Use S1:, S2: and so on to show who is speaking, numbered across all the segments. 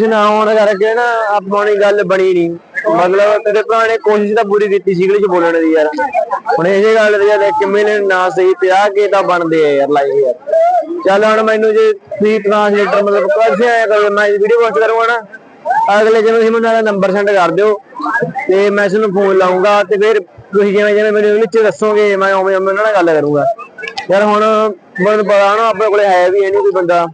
S1: ਨਾ ਹੋਣ ਕਰਕੇ ਨਾ ਆਪਣੀ ਗੱਲ ਬਣੀ ਨਹੀਂ ਮਤਲਬ ਤੇਰੇ ਭਰਾ ਨੇ ਕੋਸ਼ਿਸ਼ ਤਾਂ ਪੂਰੀ ਕੀਤੀ ਸੀ ਇੰਗਲਿਸ਼ ਬੋਲਣ ਦੀ ਯਾਰ। ਹੁਣ ਇਹ ਗੱਲ ਤੇ ਜਦ ਕਿਵੇਂ ਨੇ ਨਾ ਸਹੀ ਤੇ ਕੇ ਤਾਂ ਬਣਦੇ ਆ ਯਾਰ ਲਾਈਵ ਯਾਰ। ਚੱਲ ਹੁਣ ਮੈਨੂੰ ਜੇ ਤੁਸੀਂ ਟ੍ਰਾਂਸਲੇਟਰ ਮਤਲਬ ਕਰਦੇ ਆਇਆ ਕਰੋ, ਮੈਂ ਵੀਡੀਓ ਪੋਸਟ ਕਰੂੰਗਾ ਨਾ। ਅਗਲੇ ਜਿਵੇਂ ਤੁਸੀਂ ਮੈਨੂੰ ਨੰਬਰ ਸੈਂਡ ਕਰ ਦਿਓ ਤੇ ਮੈਂ ਤੁਹਾਨੂੰ ਫੋਨ ਲਾਉਂਗਾ ਤੇ ਫਿਰ ਤੁਸੀਂ ਜਿਵੇਂ ਜਿਵੇਂ ਮੈਨੂੰ ਇੰਗਲਿਸ਼ ਚ ਦੱਸੋਗੇ, ਮੈਂ ਉਵੇਂ ਉਵੇਂ ਉਹਨਾਂ ਨਾਲ ਗੱਲ ਕਰੂੰਗਾ। ਯਾਰ ਹੁਣ ਮੈਨੂੰ ਪਤਾ ਨਾ ਆਪਣੇ ਕੋਲੇ ਹੈ ਵੀ ਹੈ ਨਹੀਂ ਕੋਈ ਬੰਦਾ।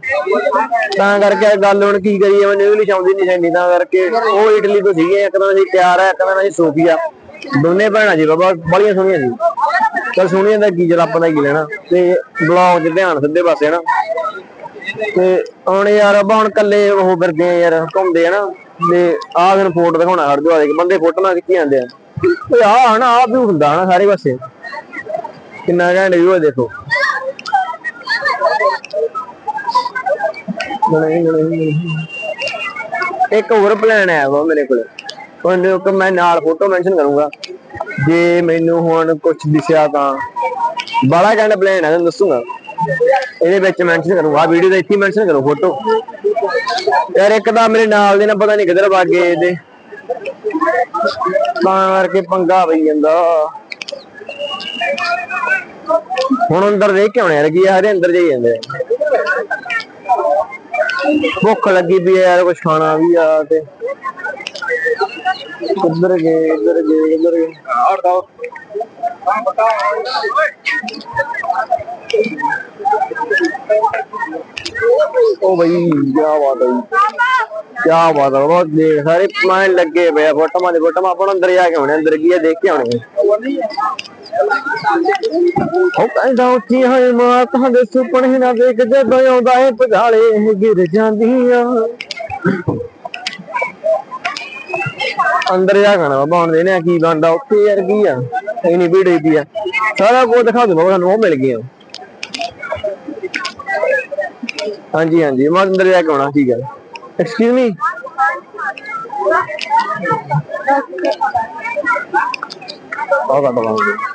S1: ਤਾਂ ਕਰਕੇ ਗੱਲ ਹੁਣ ਕੀ ਕਰੀਏ, ਮੈਨੂੰ ਇੰਗਲਿਸ਼ ਆਉਂਦੀ ਨਹੀਂ ਸੈਂਡੀ ਤਾਂ ਕਰਕੇ ਉਹ ਇਟਲੀ ਤੋਂ ਸੀਗੇ, ਇੱਕ ਤਾਂ ਅਸੀਂ ਤਿਆਰ ਹੈ ਇੱਕ ਤਾਂ ਅਸੀਂ ਸੋਫੀਆ। ਦੋਨੇ ਭੈਣਾਂ ਜੀ ਬਾਬਾ, ਬੜੀਆਂ ਸੋਹਣੀਆਂ ਸੀ ਚਲ ਸੋਹਣੀਆਂ ਦਾ ਕੀ ਜਰਾ ਆਪਾਂ ਦਾ ਕੀ ਲੈਣਾ। ਤੇ ਬਲੌਗ 'ਚ ਧਿਆਨ ਸਿੱਧੇ ਪਾਸੇ ਨਾ। ਤੇ ਹੁਣ ਯਾਰ ਆਪਾਂ ਹੁਣ ਕੱਲੇ ਉਹ ਫਿਰਦੇ ਆ ਯਾਰ, ਘੁੰਮਦੇ ਆ ਨਾ। ਤੇ ਆਹ ਦਿਨ ਫੋਟੋ ਦਿਖਾਉਣਾ ਹਰ ਜਵਾ ਦੇ ਬੰਦੇ ਫੋਟੋ ਨਾਲ ਖਿੱਚੀ ਜਾਂਦੇ ਆ। ਓਏ ਆਹ ਹਨਾ ਆਹ ਵੀ ਹੁੰਦਾ ਹਨਾ ਸਾਰੇ ਪਾਸੇ। ਕਿੰਨਾ ਘੈਂਟ ਵੀ ਉਹ ਦੇਖੋ ਨਹੀਂ ਨਹੀਂ ਨਹੀਂ ਇੱਕ ਹੋਰ ਪਲਾਨ ਆਇਆ ਵਾ ਮੇਰੇ ਕੋਲ। ਉਹਨੂੰ ਕਿ ਮੈਂ ਨਾਲ ਫੋਟੋ ਮੈਂਸ਼ਨ ਕਰੂੰਗਾ। ਜੇ ਮੈਨੂੰ ਹੁਣ ਕੁਝ ਦਿਸਿਆ ਤਾਂ। ਬੜਾ ਕਹਿੰਦਾ ਪਲਾਨ ਹੈ ਤੁਹਾਨੂੰ ਦੱਸੂਗਾ। ਇਹਦੇ ਵਿੱਚ ਮੈਂਸ਼ਨ ਕਰੂੰਗਾ ਆ ਵੀਡੀਓ ਦੇ ਇੱਥੇ ਮੈਂਸ਼ਨ ਕਰੋ ਫੋਟੋ ਯਾਰ ਇੱਕ ਤਾਂ ਮੇਰੇ ਨਾਲ ਦੇ ਨਾ ਪਤਾ ਨਹੀਂ ਕਿੱਧਰ ਵਗ ਗਏ ਇਹਦੇ। ਤਾਂ ਕਰਕੇ ਪੰਗਾ ਪਈ ਜਾਂਦਾ। ਹੁਣ ਅੰਦਰ ਦੇਖ ਕੇ ਆਉਣੇ ਯਾਰ ਕੀ ਆ, ਹਰੇ ਅੰਦਰ ਜਾਈ ਜਾਂਦੇ ਭੁੱਖ ਲੱਗੀ ਵੀ ਯਾਰ ਕੁਝ ਖਾਣਾ ਵੀ ਆ ਤੇ। ਕਿੱਧਰ ਗਏ ਕਿੱਧਰ ਗਏ ਕਿੱਧਰ ਗਏ? ਔਰ ਦਾ ਉਹ ਬਈ ਕੀ ਬਾਤ ਹੈ ਕੀ ਬਾਤ ਹੈ ਬਹੁਤ ਦੇਖ ਸਾਰੇ ਮਾਇਨ ਲੱਗੇ ਪਏ ਆ, ਫੋਟੋਆਂ ਦੇ ਫੋਟੋਆਂ, ਆਪਾਂ ਅੰਦਰ ਜਾ ਕੇ ਆਉਣੇ, ਅੰਦਰ ਕੀ ਆ, ਦੇਖ ਕੇ ਆਉਣੇ। ਉਹ ਕਹਿੰਦਾ ਉੱਚੀ ਹੋਈ ਮਾਤਾ ਦੇ ਸੁਪਨੇ ਨਾ ਦੇਖ, ਜਦੋਂ ਆਉਂਦਾ ਏ ਪਧਾਲੇ ਗਿਰ ਜਾਂਦੀਆਂ। ਅੰਦਰ ਜਾ ਖਾਣਾ ਬਾਬਾ, ਹੁਣ ਦੇਨੇ ਕੀ ਬਣਦਾ, ਉੱਥੇ ਯਾਰ ਕੀ ਆ, ਇਨੀ ਭੀੜ ਹੋਈ ਆ। ਸਾਰਾ ਕੁਝ ਦਿਖਾ ਦੂੰਗਾ ਤੁਹਾਨੂੰ ਉਹ ਮਿਲ ਗਿਆ ਹਾਂਜੀ ਹਾਂਜੀ, ਮੈਂ ਅੰਦਰ ਜਾ ਕੇ ਆਉਣਾ, ਠੀਕ ਹੈ ਐਕਸਕਿਊਜ਼ ਮੀ ਆ ਕੱਢ ਲਾਂਗੇ